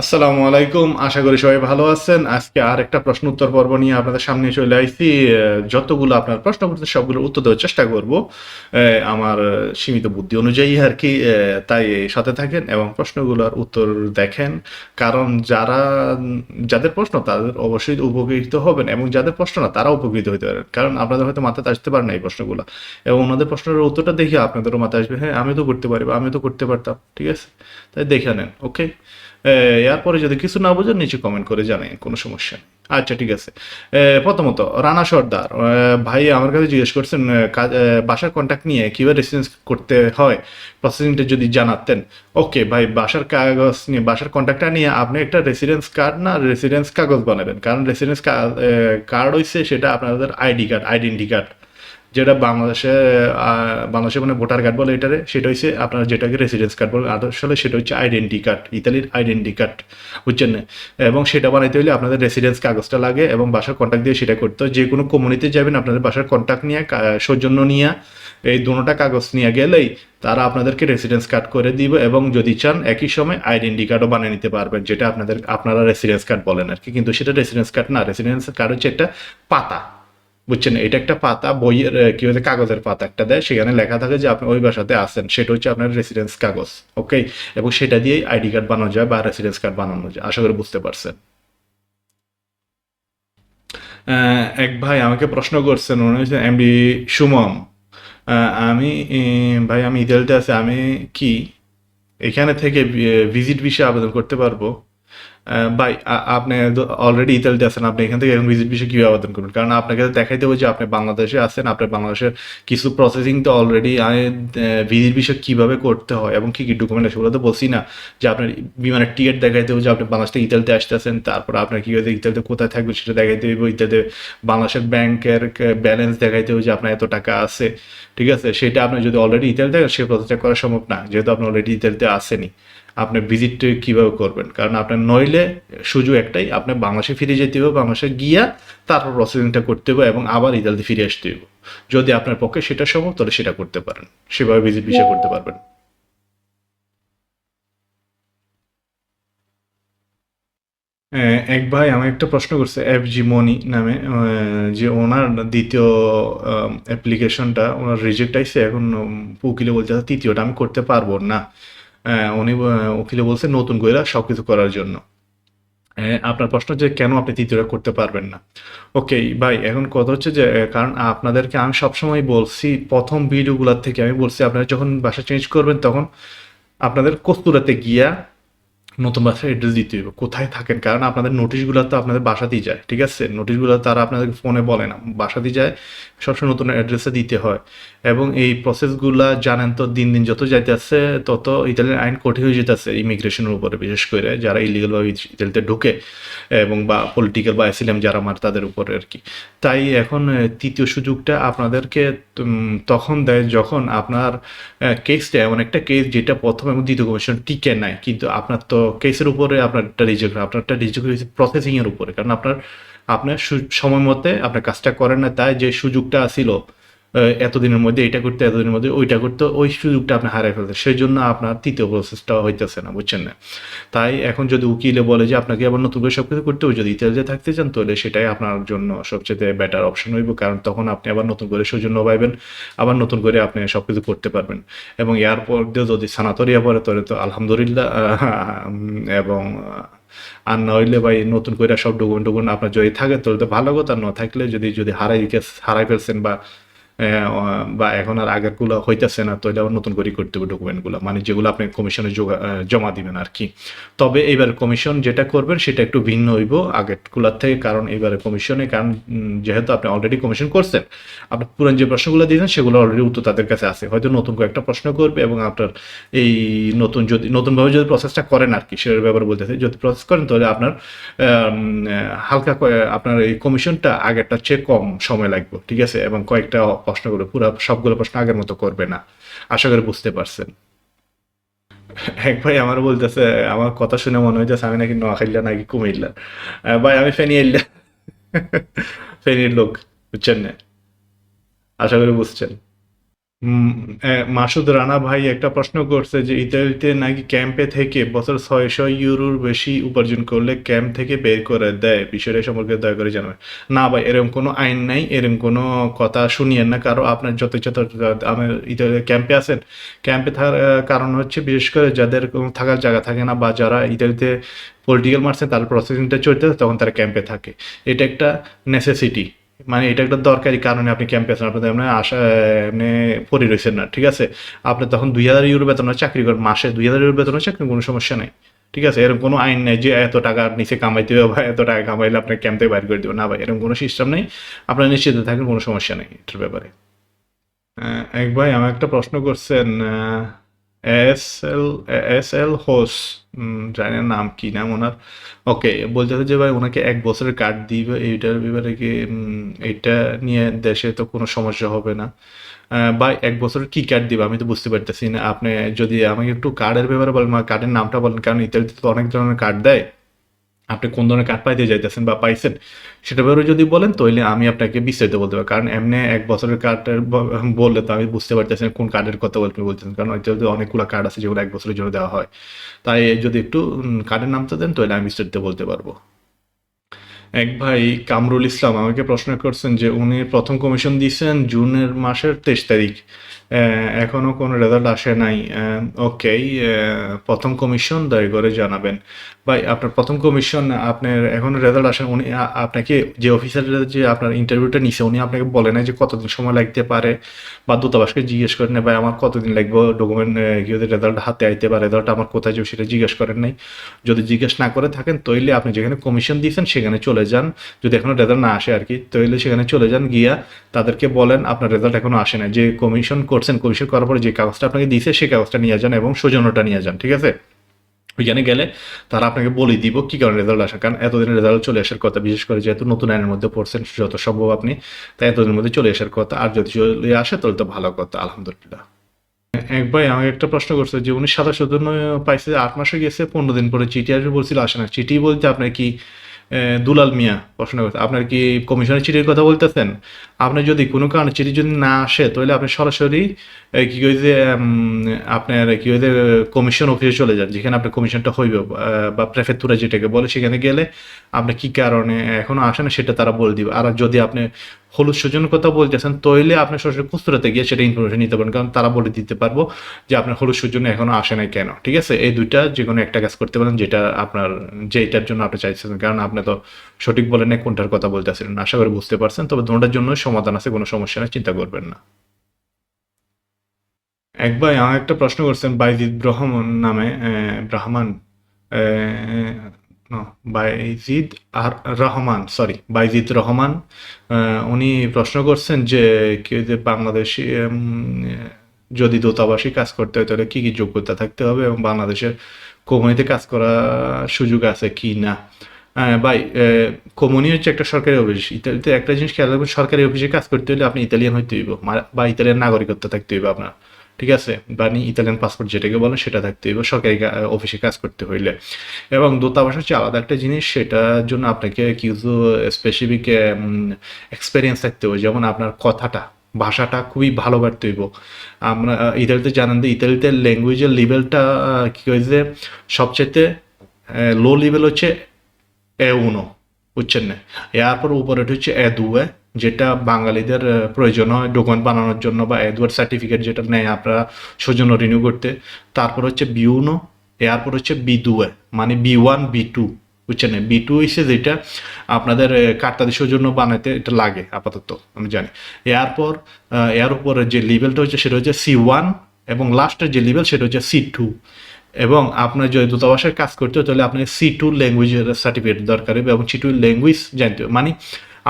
আসসালামু আলাইকুম, আশা করি সবাই ভালো আছেন। আজকে আর একটা প্রশ্ন উত্তর পর্ব নিয়ে আপনাদের সামনে চলে আইছি। যতগুলো আপনার প্রশ্ন করতে সবগুলো উত্তর দেওয়ার চেষ্টা করব। আমার সীমিত বুদ্ধি অনুযায়ী আর কি তাই সাথে থাকেন এবং প্রশ্নগুলোর উত্তর দেখেন। কারণ যারা, যাদের প্রশ্ন, তাদের অবশ্যই উপকৃত হবেন এবং যাদের প্রশ্ন না তারা উপকৃত হতে পারেন। কারণ আপনাদের হয়তো মাথায় আসতে পারে না এই প্রশ্নগুলো। এবং ওনাদের প্রশ্নের উত্তরটা দেখে আপনাদেরও মাথায় আসবে হ্যাঁ আমি তো করতে পারি আমি তো করতে পারতাম। ঠিক আছে? তাই দেখে নেন, ওকে? এরপরে যদি কিছু না বোঝেন নিচে কমেন্ট করে জানাই, কোনো সমস্যা আচ্ছা ঠিক আছে। প্রথমত, রানা সর্দার ভাই আমার কাছে জিজ্ঞেস করছেন বাসার কন্ট্যাক্ট নিয়ে কীভাবে রেসিডেন্স করতে হয়? প্রসেসিংটা যদি জানাতেন। ওকে ভাই, বাসার কাগজ নিয়ে, বাসার কন্ট্যাক্টটা নিয়ে আপনি একটা রেসিডেন্স কার্ড না রেসিডেন্স কাগজ বানাবেন? কারণ রেসিডেন্স কার্ড হইছে, সেটা আপনাদের আইডি কার্ড আইডেন্টি কার্ড যেটা বাংলাদেশে বাংলাদেশে মানে ভোটার কার্ড বলে এটারে, সেটা হচ্ছে আপনার যেটাকে রেসিডেন্স কার্ড বলে। আসলে সেটা হচ্ছে আইডেন্টি কার্ড ইতালির আইডেন্টি কার্ড বুঝছেন? না এবং সেটা বানাইতে হলে আপনাদের রেসিডেন্স কাগজটা লাগে এবং বাসার কন্ট্যাক্ট দিয়ে সেটা করতে যে কোনো কমিউনিতে যাবেন, আপনাদের বাসার কন্ট্যাক্ট নিয়ে সৌজন্য নিয়ে, এই দুটোটা কাগজ নিয়ে গেলেই তারা আপনাদেরকে রেসিডেন্স কার্ড করে দিবে এবং যদি চান, একই সময় আইডেন্টি কার্ডও বানিয়ে নিতে পারবেন, যেটা আপনাদের, আপনারা রেসিডেন্স কার্ড বলেন আর কি। কিন্তু সেটা রেসিডেন্স কার্ড না রেসিডেন্স কার্ড হচ্ছে একটা পাতা। বুঝছেন? এটা একটা পাতা বইয়ের কি হচ্ছে কাগজের পাতা একটা দেয় সেখানে লেখা থাকে যে আপনি ওই বাসাতে আসেন সেটা হচ্ছে আপনার রেসিডেন্স কাগজ ওকে এবং সেটা দিয়েই আইডি কার্ড বানানো যায় বা রেসিডেন্স কার্ড বানানো যায় আশা করি বুঝতে পারছেন। এক ভাই আমাকে প্রশ্ন করছেন মনে হচ্ছে এমডি আহ, আমি ভাই আমি ইতালিতে আছি আমি কি এখানে থেকে ভিজিট বিষয়ে আবেদন করতে পারব? ভাই আপনি অলরেডি ইতালিতে আছেন, আপনি এখান থেকে এখন ভিজিট ভিসা কীভাবে আবেদন করবেন? কারণ আপনাকে দেখাইতে হবে যে আপনি বাংলাদেশে আছেন আপনার বাংলাদেশের কিছু প্রসেসিং তো অলরেডি ভিজিট ভিসা কীভাবে করতে হয় এবং কি কি ডকুমেন্ট সেগুলো তো বলছি না। যে আপনার বিমানের টিকিট দেখাইতে হবে যে আপনি বাংলাদেশ থেকে ইতালিতে আসতেছেন, তারপর আপনার কি হয়েছে, ইতালিতে কোথায় থাকবে সেটা দেখাইতে হবে ইতালিতে বাংলাদেশের ব্যাংকের ব্যালেন্স দেখাইতে হবে যে আপনার এত টাকা আছে, ঠিক আছে? সেটা আপনি যদি অলরেডি ইতালিতে সেই প্রসেসটা করা সম্ভব না, যেহেতু আপনি অলরেডি ইতালিতে আসেনি আপনি ভিজিট কীভাবে করবেন? কারণ আপনার নইলে সুযোগ একটাই আপনি বাংলাদেশে ফিরে যেতে হবে বাংলাদেশে গিয়া তারপর প্রসেসিংটা করতে হবে এবং আবার ইতালিতে ফিরে আসতে হবে যদি আপনার পক্ষে সেটা সম্ভব, তাহলে সেটা করতে পারেন। সেভাবে ভিজিট ভিসা করতে পারবেন। এক ভাই আমার একটা প্রশ্ন করছে এফ জি মনি নামে যে ওনার দ্বিতীয় অ্যাপ্লিকেশনটা ওনার রিজেক্ট আইছে, এখন উকিলে বলছে তৃতীয়টা আমি করতে পারব না। উনি উকিলে বলছে নতুন গোয়েরা সব কিছু করার জন্য। আপনার প্রশ্ন যে কেন আপনি তৃতীয়টা করতে পারবেন না? ওকে, ভাই, এখন কথা হচ্ছে যে কারণ আপনাদেরকে আমি সবসময় বলছি, প্রথম ভিডিওগুলোর থেকে আমি বলছি, আপনারা যখন বাসা চেঞ্জ করবেন তখন আপনাদের কস্তুরাতে গিয়া নতুন বাসার অ্যাড্রেস দিতে হবে কোথায় থাকেন? কারণ আপনাদের নোটিশগুলো তো আপনাদের বাসাতেই যায়, ঠিক আছে? নোটিশগুলো তারা আপনাদের ফোনে বলে না। বাসাতেই যায়, সবসময় নতুন অ্যাড্রেসে দিতে হয়। এবং এই প্রসেসগুলা জানেন তো, দিন দিন যত যাইতেছে, তত ইতালির আইন কঠিন হয়ে যেতেছে ইমিগ্রেশনের উপরে, বিশেষ করে যারা ইলিগালভাবে ইতালিতে ঢুকে এবং বা পলিটিক্যাল বা অ্যাসিলাম যারা মার, তাদের উপরে আর কি। তাই এখন তৃতীয় সুযোগটা আপনাদেরকে তখন দেয় যখন আপনার কেসটা এমন একটা কেস যেটা প্রথম এবং দ্বিতীয় কমিশন টিকে নাই। কিন্তু আপনার তো কেসের উপরে আপনার একটা রিজেক্ট আপনার একটা রিজেক্ট হয়েছে প্রসেসিং এর উপরে। কারণ আপনার আপনার সময় মতে আপনার কাজটা করেন না, তাই যে সুযোগটা ছিল এতদিনের মধ্যে এটা করতে, এতদিনের মধ্যে ওইটা করতে, ওই সুযোগটা আপনি হারাই ফেলতে। সেই জন্য আপনার তৃতীয় প্রসেসটা হইতেছে না, বুঝছেন না? তাই এখন যদি উকিলে বলে যে আপনাকে আবার নতুন করে সবকিছু করতে হবে, যদি ইতিহাসে থাকতে চান, তাহলে সেটাই আপনার জন্য সবচেয়ে বেটার অপশন হইব। কারণ তখন আপনি আবার নতুন করে সৌজন্য পাইবেন, আবার নতুন করে আপনি সবকিছু করতে পারবেন। এবং এরপর যদি সানাতরিয়া পরে তাহলে তো আলহামদুলিল্লাহ এবং আর নইলে ভাই নতুন করে সব ডকুমেন্ট টকুমেন্ট আপনার যদি থাকে, তাহলে তো ভালো কথা। না থাকলে যদি যদি হারাই হারাই ফেলছেন বা বা এখন আর আগেরগুলো হইতেছে না তাহলে আবার নতুন করে করতে হবে ডকুমেন্টগুলো মানে যেগুলো আপনি কমিশনে জমা দিবেন আর কি। তবে এবার কমিশন যেটা করবেন, সেটা একটু ভিন্ন হইব আগেরগুলোর থেকে, কারণ এবারে কমিশনে কারণ যেহেতু আপনি অলরেডি কমিশন করছেন আপনার পুরান যে প্রশ্নগুলো দিয়েছেন, সেগুলো অলরেডি উত্তর তাদের কাছে আছে। হয়তো নতুন কয়েকটা প্রশ্ন করবে এবং আপনার এই নতুন যদি, নতুনভাবে যদি প্রসেসটা করেন আর কি সেটার ব্যাপারে বলতেছে, যদি প্রসেস করেন, তাহলে আপনার হালকা আপনার এই কমিশনটা আগেরটার চেয়ে কম সময় লাগবে, ঠিক আছে? এবং কয়েকটা প্রশ্নগুলো পুরো সবগুলো প্রশ্ন আগের মতো করবে না। আশা করি বুঝতে পারছেন। এক ভাই আমার বলতেছে, আমার কথা শুনে মনে হইতেছে আমি নাকি নোয়াখাইলা নাকি কুমিল্লা ভাই, আমি ফেনী এল্লা ফেনির লোক, বুঝছেন না? আশা করি বুঝছেন। মাসুদ রানা ভাই একটা প্রশ্ন করছে যে, ইতালিতে নাকি ক্যাম্পে থেকে বছর ছয়শো ইউরোর বেশি উপার্জন করলে ক্যাম্প থেকে বের করে দেয়? বিষয়টা সম্পর্কে দয়া করে জানাবেন। না ভাই, এরকম কোনো আইন নাই, এরকম কোনো কথা শুনিয়েন না। কারও আপনার যত যত আমার ইতালি ক্যাম্পে আছেন। ক্যাম্পে থাকার কারণ হচ্ছে বিশেষ করে যাদের কোনো থাকার জায়গা থাকে না বা যারা ইতালিতে পলিটিক্যাল মারছে তার প্রসেসিংটা চলতে তখন তারা ক্যাম্পে থাকে। এটা একটা নেসেসিটি মানে এটা একটা দরকারি কারণে আপনি ক্যাম্পে আছেন আপনাদের এমনি আশা, এমনি পড়ে রয়েছেন না, ঠিক আছে? আপনি তখন দুই হাজার ইউরো বেতনে চাকরি করেন, মাসে দুই হাজার ইউরো বেতনে চাকরি, কোনো সমস্যা নেই, ঠিক আছে? এরকম কোনো আইন নেই যে এত টাকার নিচে কামাইতে হবে, বা এত টাকা কামাইলে আপনার ক্যাম্প থেকে বাইর করে দেবে না ভাই, এরকম কোনো সিস্টেম নেই। আপনার নিশ্চিত থাকেন, কোনো সমস্যা নেই এটার ব্যাপারে। এক ভাই আমার একটা প্রশ্ন করছেন এস এল এস এল হোস জানি নাম, কি নাম ওনার? ওকে বলতেছে যে ভাই ওনাকে এক বছরের কার্ড দিবে, এইটার ব্যাপারে কি এটা নিয়ে দেশে তো কোনো সমস্যা হবে না। ভাই, এক বছরের কি কার্ড দিবে আমি তো বুঝতে পারতেছি না। আপনি যদি আমাকে একটু কার্ডের ব্যাপারে বলেন কার্ডের নামটা বলেন, কারণ ইতালিতে তো অনেক ধরনের কার্ড দেয়। আপনি কোন ধরনের কার্ড পাইতে যাইতেছেন বা পাইছেন সেটা ব্যাপারে যদি বলেন তাহলে আমি আপনাকে বিস্তারিত বলতে পারব। কারণ এমনি এক বছরের কার্ডের বললে তো আমি বুঝতে পারতেছি না কোন কার্ডের কথা বলতে বলতেছেন। কারণ ওইটাতে অনেকগুলো কার্ড আছে যেগুলো এক বছরের জন্য দেওয়া হয়। তাই যদি একটু কার্ডের নামটা দেন তাহলে আমি বিস্তারিত বলতে পারব। এক ভাই কামরুল ইসলাম আমাকে প্রশ্ন করছেন যে, উনি প্রথম কমিশন দিয়েছেন জুনের মাসের তেইশ তারিখ। আহ, এখনও কোনো রেজাল্ট আসে নাই। ওকে প্রথম কমিশন দয়া করে জানাবেন। ভাই আপনার প্রথম কমিশন আপনার এখনও রেজাল্ট আসে উনি আপনাকে যে অফিসার যে আপনার ইন্টারভিউটা নিছে উনি আপনাকে বলে না যে কতদিন সময় লাগতে পারে। বা দূতাবাসকে জিজ্ঞেস করেন ভাই আমার কতদিন লাগবে ডকুমেন্ট রেজাল্ট হাতে আইতে বা রেজাল্ট আমার কোথায় যাবে সেটা জিজ্ঞেস করেন নাই। যদি জিজ্ঞেস না করে থাকেন তাইলে আপনি যেখানে কমিশন দিয়েছেন সেখানে চলে যান। যদি এখনও রেজাল্ট না আসে আর কি তাইলে সেখানে চলে যান গিয়া তাদেরকে বলেন আপনার রেজাল্ট এখনও আসে না যে কমিশন করছেন কমিশন করার পরে যে কাগজটা আপনাকে দিয়েছে, সেই কাগজটা নিয়ে যান এবং সৌজন্যটা নিয়ে যান, ঠিক আছে? ওইখানে গেলে তারা আপনাকে বলে দিব কি কারণে রেজাল্ট আসা, কারণ এতদিন রেজাল্ট চলে আসার কথা, বিশেষ করে যেহেতু নতুন আইনের মধ্যে পড়ছেন, যত সম্ভব আপনি, তাই এতদিনের মধ্যে চলে আসার কথা, আর যদি চলে আসে, তাহলে তো ভালো কথা, আলহামদুলিল্লাহ। এক ভাই আমাকে একটা প্রশ্ন করছে যে, উনি সাদা সৌজন্য পাইছে, আট মাসে গেছে, পনেরো দিন পরে চিঠি আসবে বলছিল, আসে না। চিঠি বলতে আপনার কি দুলাল মিয়া প্রশ্ন করছে, আপনার কি কমিশনের চিঠির কথা বলতেছেন? আপনি যদি কোনো কারণে চিঠি যদি না আসে, তাহলে আপনি সরাসরি কি কইছে আপনার কি কইছে কমিশন অফিসে চলে যান, যেখানে আপনার কমিশনটা হইবে, বা প্রেফেক্টুরা যেটাকে বলে, সেখানে গেলে আপনি কি কারণে এখনও আসে না, সেটা তারা বলে দিবে। আর যদি আপনি হলুদ সৌজন্যের কথা বলতেছেন তাইলে আপনি সরাসরি খুচরাতে গিয়ে সেটা ইনফরমেশন নিতে পারেন, কারণ তারা বলে দিতে পারব যে আপনার হলুদ সৌজন্য এখনও আসে নাই কেন, ঠিক আছে? এই দুইটা যে কোনো একটা কাজ করতে পারেন, যেটা আপনার যেটার জন্য আপনি চাইছেন, কারণ আপনি তো সঠিক বলেন কোনটার কথা বলতেছিলেন আশা করি বুঝতে পারছেন তবে দুটার জন্য সমাধান আছে কোনো সমস্যা নেই চিন্তা করবেন না। এক ভাই আমার একটা প্রশ্ন করছেন বাইজিদ ব্রহমান নামে আহ, ব্রাহ্মণ বাইজিদ আর রহমান সরি বাইজিদ রহমান উনি প্রশ্ন করছেন যে কি যে বাংলাদেশি যদি দূতাবাসী কাজ করতে হয় তাহলে কি কি যোগ্যতা থাকতে হবে এবং বাংলাদেশের কোম্পানিতে কাজ করার সুযোগ আছে কি না? হ্যাঁ ভাই কোম্পানি হচ্ছে একটা সরকারি অফিস। ইতালিতে একটা জিনিস খেয়াল রাখবেন, সরকারি অফিসে কাজ করতে হলে আপনি ইতালিয়ান হইতে হইব। বা ইতালিয়ান নাগরিকত্ব থাকতে হইবে আপনার। ঠিক আছে? বা ইতালিয়ান পাসপোর্ট যেটাকে বলেন, সেটা থাকতে হইবে সরকারি অফিসে কাজ করতে হইলে। এবং দূতাবাস হচ্ছে আলাদা একটা জিনিস, সেটার জন্য আপনাকে কিছু স্পেসিফিক এক্সপেরিয়েন্স থাকতে হবে। যেমন আপনার কথাটা, ভাষাটা খুবই ভালো বাড়তে হইব। আমরা ইতালিতে জানেন যে ইতালিতে ল্যাঙ্গুয়েজের লেভেলটা কি হয়েছে সবচেয়ে লো লেভেল হচ্ছে এ উনো, বুঝছেন না? এরপর উপরে হচ্ছে এ দুয়ে যেটা বাঙালিদের প্রয়োজন হয় ডকুমেন্ট বানানোর জন্য বা এ দুয়ের সার্টিফিকেট যেটা নেয় আপনারা সৌজন্য রিনিউ করতে। তারপর হচ্ছে বি উনো এরপর হচ্ছে বি দুয়ে মানে বি ওয়ান, বি টু, বুঝছেন বি টু হচ্ছে যেটা আপনাদের কার্তাদের সৌজন্য বানাতে এটা লাগে আপাতত, আমি জানি। এরপর এর উপরে যে লেভেলটা হচ্ছে সেটা হচ্ছে সি ওয়ান এবং লাস্টের যে লেভেল সেটা হচ্ছে সি টু। এবং আপনার যদি দূতাবাসের কাজ করতে হয়, তাহলে আপনার সি টু ল্যাঙ্গুয়েজের সার্টিফিকেট দরকার হবে এবং সি টু ল্যাঙ্গুয়েজ জানতে হবে। মানে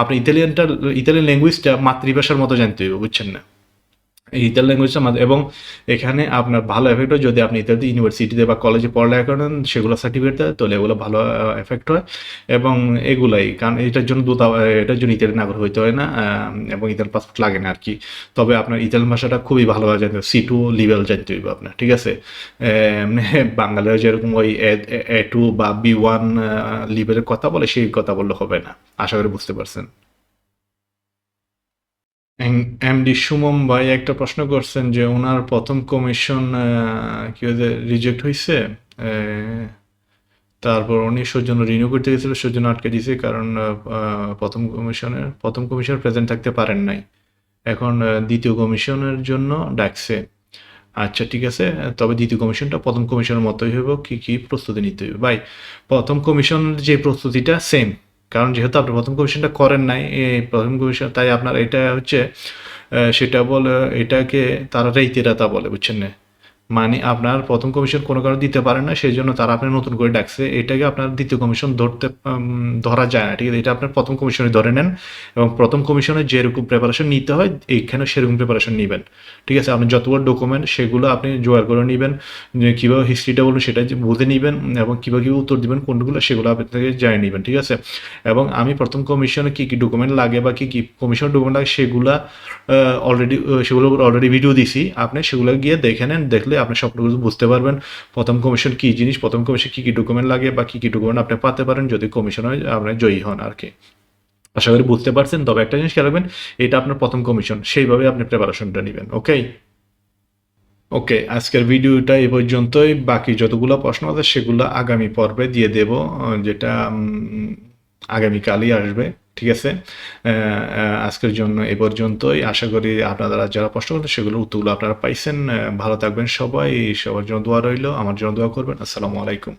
আপনি ইতালিয়ানটা ইতালিয়ান ল্যাঙ্গুয়েজটা মাতৃভাষার মতো জানতে হবে, বুঝছেন না? ইতালি ল্যাঙ্গুয়েজটা মাঝে এবং এখানে আপনার ভালো এফেক্ট হয় যদি আপনি ইতালিতে ইউনিভার্সিটিতে বা কলেজে পড়ালেখা করেন, সেগুলো সার্টিফিকেট দেয়, তাহলে এগুলো ভালো এফেক্ট হয়। এবং এগুলাই, কারণ এটার জন্য দূতা, এটার জন্য ইতালি নাগরিক হইতে হয় না এবং ইতালি পাসপোর্ট লাগে না আর কি তবে আপনার ইতালিয়ান ভাষাটা খুবই ভালোভাবে জানতে সি টু লিভেল জানতে হইবে আপনার, ঠিক আছে? বাঙালিরা যেরকম ওই এ টু বা বি ওয়ান লিভেলের কথা বলে, সেই কথা বললে হবে না, আশা করি বুঝতে পারছেন। এমডি সুমম ভাই একটা প্রশ্ন করছেন যে ওনার প্রথম কমিশন কি রিজেক্ট হয়েছে তারপর উনি সৌজন্য রিনিউ করতে গেছিল, সৌজন্য আটকে দিয়েছে কারণ প্রথম কমিশনের প্রথম কমিশনার প্রেজেন্ট থাকতে পারেন নাই। এখন দ্বিতীয় কমিশনের জন্য ডাকছে। আচ্ছা ঠিক আছে, তবে দ্বিতীয় কমিশনটা প্রথম কমিশনের মতোই হইব, কি কি প্রস্তুতি নিতে হইবে? ভাই, প্রথম কমিশনের যে প্রস্তুতিটা সেম কারণ যেহেতু আপনি প্রথম কমিশনটা করেন নাই, এই প্রথম কমিশন তাই আপনার এটা হচ্ছে সেটা বলে, এটাকে তারা রেতিরাতা বলে, বুঝছেন না? মানে আপনার প্রথম কমিশন কোনো কারণে দিতে পারেন না, সেই জন্য তারা আপনি নতুন করে ডাকছে। এটাকে আপনার দ্বিতীয় কমিশন ধরতে ধরা যায় না, ঠিক আছে? এটা আপনার প্রথম কমিশনে ধরে নেন এবং প্রথম কমিশনে যেরকম প্রিপারেশন নিতে হয়, এইখানে সেরকম প্রিপারেশন নেবেন। ঠিক আছে? আপনি যতগুলো ডকুমেন্ট সেগুলো আপনি জোগাড় করে নেবেন কীভাবে হিস্ট্রিটা বলুন সেটা বুঝে নেবেন এবং কীভাবে কীভাবে উত্তর দিবেন, কোনগুলো সেগুলো আপনি থেকে নেবেন, ঠিক আছে? এবং আমি প্রথম কমিশনে কী কী ডকুমেন্ট লাগে বা কী কী কমিশন ডকুমেন্ট লাগে সেগুলো অলরেডি সেগুলো অলরেডি ভিডিও দিছি। আপনি সেগুলো গিয়ে দেখে নেন, দেখলে আপনি সবগুলো বুঝতে পারবেন। প্রথম কমিশন কী জিনিস, প্রথম কমিশন কী কী ডকুমেন্ট লাগে বা কী কী ডকুমেন্ট আপনি পাতে পারেন যদি কমিশনে আপনি জয়ী হন আর কি। আশা করি বুঝতে পারছেন। তবে একটা জিনিস খেয়াল রাখবেন, এটা আপনার প্রথম কমিশন সেইভাবে আপনি প্রিপারেশনটা নেবেন ওকে ওকে আজকের ভিডিওটা এ পর্যন্তই। বাকি যতগুলো প্রশ্ন আছে, সেগুলো আগামী পর্বে দিয়ে দেব, যেটা আগামীকালই আসবে। ঠিক আছে? আজকের জন্য এ পর্যন্তই। আশা করি আপনারা যারা প্রশ্ন করেন সেগুলোর উত্তরগুলো আপনারা পাইছেন। ভালো থাকবেন সবাই। সবার জন্য দোয়া রইল। আমার জন্য দোয়া করবেন। আসসালামু আলাইকুম।